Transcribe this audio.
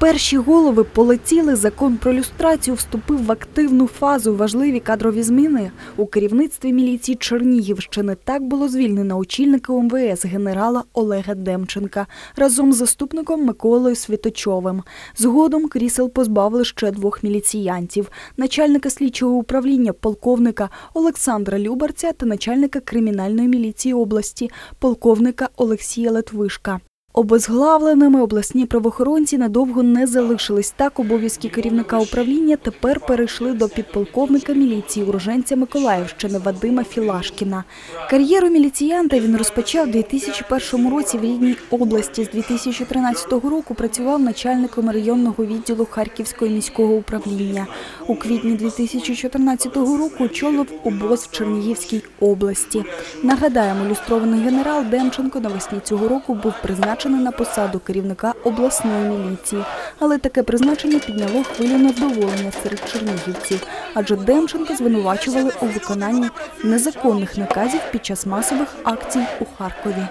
Перші голови полетіли. Закон про люстрацію вступив в активну фазу. Важливі кадрові зміни у керівництві міліції Чернігівщини. Так було звільнено очільника МВС генерала Олега Демченка разом з заступником Миколою Світочовим. Згодом крісел позбавили ще двох міліціянтів: начальника слідчого управління полковника Олександра Любарця та начальника кримінальної міліції області полковника Олексія Летвишка. Обезглавленими обласні правоохоронці надовго не залишились. Так обов'язки керівника управління тепер перейшли до підполковника міліції уроженця Миколаївщини Вадима Філашкіна. Кар'єру міліціянта він розпочав у 2001 році в рідній області. З 2013 року працював начальником районного відділу Харківського міського управління. У квітні 2014 року очолив обоз в Чернігівській області. Нагадаємо, люстрований генерал Демченко навесні цього року був призначений на посаду керівника обласної міліції. Але таке призначення підняло хвилю невдоволення серед чернігівців, адже Демченка звинувачували у виконанні незаконних наказів під час масових акцій у Харкові.